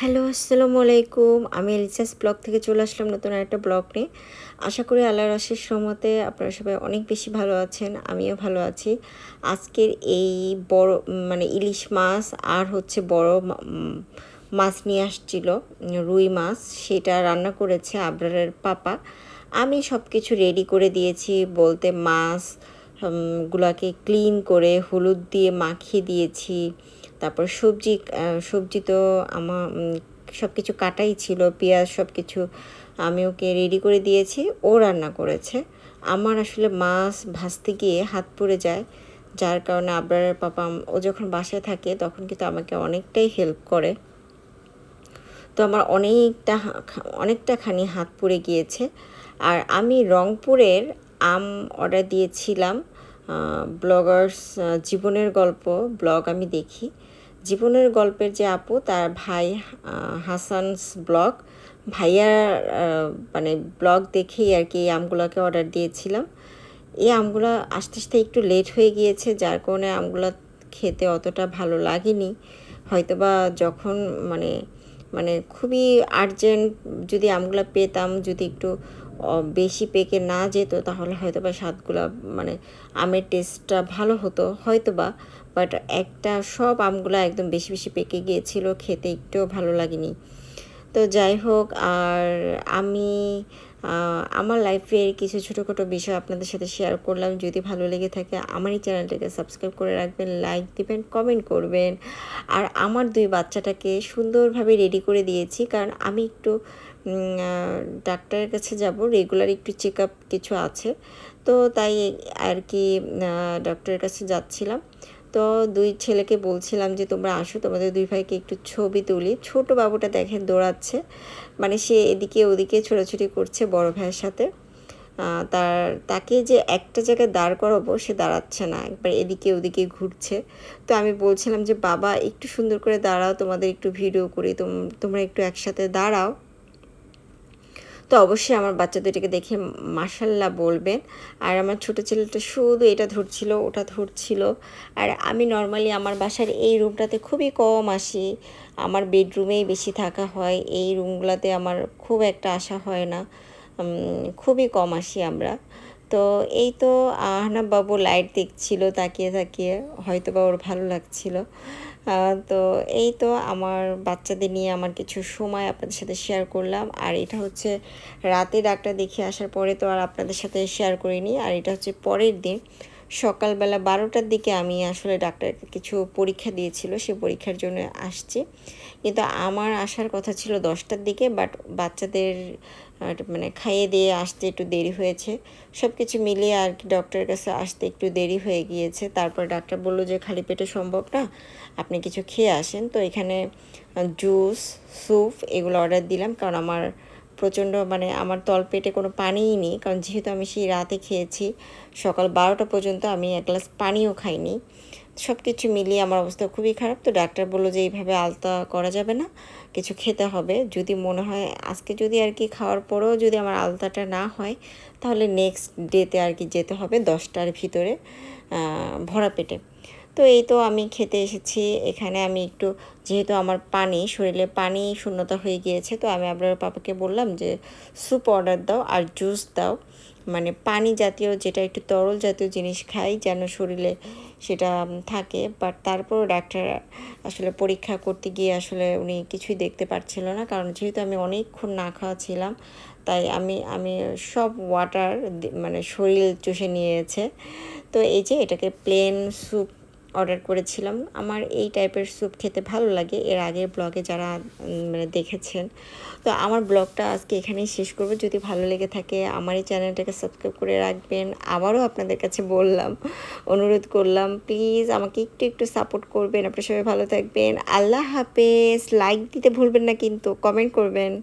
Hello, আসসালামু আলাইকুম। আমি এলিসাস ব্লগ থেকে চলে আসলাম নতুন একটা ব্লগ নিয়ে। আশা করি আল্লাহর আশিস রহমতে আপনারা সবাই অনেক বেশি ভালো আছেন, আমিও ভালো আছি। আজকের এই বড় মানে ইলিশ মাছ আর হচ্ছে বড় মাছ নিয়ে আসছিল, রুই মাছ। সেটা রান্না করেছে আবরারের পাপা। আমি সব কিছু রেডি করে দিয়েছি, বলতে মাছ গুলাকে ক্লিন করে, হলুদ দিয়ে মাখিয়ে দিয়েছি। তারপর সবজি সবজি তো আমার সব কিছু কাটাই ছিল, পেঁয়াজ সব কিছু আমি ওকে রেডি করে দিয়েছি, ও রান্না করেছে। আমার আসলে মাছ ভাজতে গিয়ে হাত পড়ে যায়, যার কারণে আবরারের পাপা, ও যখন বাসায় থাকে তখন কিন্তু আমাকে অনেকটাই হেল্প করে। তো আমার অনেকটা অনেকটা খানি হাত পুড়ে গিয়েছে। আর আমি রংপুরের আম অর্ডার দিয়েছিলাম ব্লগার্স জীবনের গল্প, ব্লগ আমি দেখি। জীবনের গল্পের যে আপু, তার ভাই হাসানস ব্লগ। ভাইয়ার মানে ব্লগ দেখেই আর কি এই আমগুলোকে অর্ডার দিয়েছিলাম। এই আমগুলো আস্তে আস্তে একটু লেট হয়ে গিয়েছে, যার কারণে আমগুলো খেতে অতটা ভালো লাগেনি। হয়তোবা যখন মানে মানে খুবই আর্জেন্ট যদি আমগুলো পেতাম, যদি একটু বেশি পেকে না যেত, তাহলে হয়তো বা স্বাদগুলো মানে আমের টেস্টটা ভালো হতো হয়তো বা বাট একটা সব আমগুলো একদম বেশি বেশি পেকে গিয়েছিল, খেতে একটুও ভালো লাগেনি। তো যাই হোক, আর আমি আমার লাইফের কিছু ছোটোখাটো বিষয় আপনাদের সাথে শেয়ার করলাম, যদি ভালো লেগে থাকে, আমার এই চ্যানেলটাকে সাবস্ক্রাইব করে রাখবেন লাইক দিবেন কমেন্ট করবেন। আর আমার দুই বাচ্চাটাকে সুন্দরভাবে রেডি করে দিয়েছি, কারণ আমি একটু ডাক্তারের কাছে যাব রেগুলার একটু চেক আপ কিছু আছে। তো তাই আর কি ডক্টরের কাছে যাচ্ছিলাম। তো দুই ছেলেকে বলছিলাম যে, তোমরা আসো, তোমাদের দুই ভাইকে একটু ছবি তুলি। ছোট বাবুটা দেখেন দৌড়াচ্ছে। মানে সে এদিকে ওদিকে ছোটাছুটি করছে বড় ভাইয়ের সাথে। তার, তাকে যে একটা জায়গায় দাঁড় করাবো, সে দাঁড়াচ্ছে না। একবার এদিকে ওদিকে ঘুরছে। তো আমি বলছিলাম যে, বাবা, একটু সুন্দর করে দাঁড়াও, তোমাদের একটু ভিডিও করি। তোম- তোমরা একটু একসাথে দাঁড়াও। তো অবশ্যই আমার বাচ্চা দুটিকে দেখে মাসাল্লাহ বলবেন। আর আমার ছোটো ছেলেটা শুধু এটা ধরছিল, ওটা ধরছিল। আর আমি নর্মালি আমার বাসার এই রুমটাতে খুবই কম আসি। আমার বেডরুমেই বেশি থাকা হয়, এই রুমগুলোতে আমার খুব একটা আসা হয় না। খুবই কম আসি আমরা। তো এই তো বাবু লাইট দেখছিল, তাকিয়ে তাকিয়ে হয়তো বা ওর ভালো লাগছিল। তো এই তো আমার বাচ্চাদের নিয়ে আমার কিছু সময় আপনাদের সাথে শেয়ার করলাম। আর এটা হচ্ছে রাতে ডাক্তার দেখে আসার পরে তো আর আপনাদের সাথে শেয়ার করিনি। আর এটা হচ্ছে পরের দিন। সকালবেলা বারোটার দিকে আমি আসলে ডাক্তার কিছু পরীক্ষা দিয়েছিল, সে পরীক্ষার জন্য আসছি। কিন্তু আমার আসার কথা ছিল দশটার দিকে বাট বাচ্চাদের মানে খাইয়ে দিয়ে আসতে একটু দেরি হয়েছে। সব কিছু মিলিয়ে আর কি ডক্টরের কাছে আসতে একটু দেরি হয়ে গিয়েছে। তারপর ডাক্তার বলল যে, খালি পেটে সম্ভব না, আপনি কিছু খেয়ে আসেন। তো এখানে জুস স্যুপ এগুলো অর্ডার দিলাম। কারণ আমার প্রচণ্ড মানে আমার তলপেটে কোনো পানিই নেই, কারণ যেহেতু আমি সেই রাতে খেয়েছি, সকাল বারোটা পর্যন্ত আমি এক গ্লাস পানিও খাইনি। সব কিছু মিলিয়ে আমার অবস্থা খুবই খারাপ, তো ডাক্তার বলল যে এইভাবে আলতা করা যাবে না, কিছু খেতে হবে। যদি মনে হয় আজকে যদি আর কি খাওয়ার পরেও যদি আমার আলতাটা না হয়, তাহলে নেক্সট ডেতে আর কি যেতে হবে দশটার ভিতরে ভরা পেটে। তো এই তো আমি খেতে এসেছি। এখানে আমি একটু, যেহেতু আমার পানি, শরীরে পানি শূন্যতা হয়ে গিয়েছে, তো আমি আপনার পাপাকে বললাম যে স্যুপ অর্ডার দাও আর জুস দাও। মানে পানি জাতীয় যেটা একটু তরল জাতীয় জিনিস খাই যেন শরীরে সেটা থাকে। বাট তারপরও ডাক্তার আসলে পরীক্ষা করতে গিয়ে আসলে উনি কিছুই দেখতে পারছিল না। কারণ যেহেতু আমি অনেকক্ষণ না খাওয়া ছিলাম, তাই আমি আমি সব ওয়াটার মানে শরীর চষে নিয়েছে। তো এই যে এটাকে প্লেন স্যুপ অর্ডার করেছিলাম। আমার এই টাইপের স্যুপ খেতে ভালো লাগে। এর আগের ব্লগে যারা মানে দেখেছেন, তো আমার ব্লগটা আজকে এখানেই শেষ করব। যদি ভালো লেগে থাকে, আমার এই চ্যানেলটাকে সাবস্ক্রাইব করে রাখবেন। আবারও আপনাদের কাছে বললাম, অনুরোধ করলাম, প্লিজ আমাকে একটু একটু সাপোর্ট করবেন। আপনারা সবাই ভালো থাকবেন। আল্লাহ হাফেজ। লাইক দিতে ভুলবেন না কিন্তু, কমেন্ট করবেন।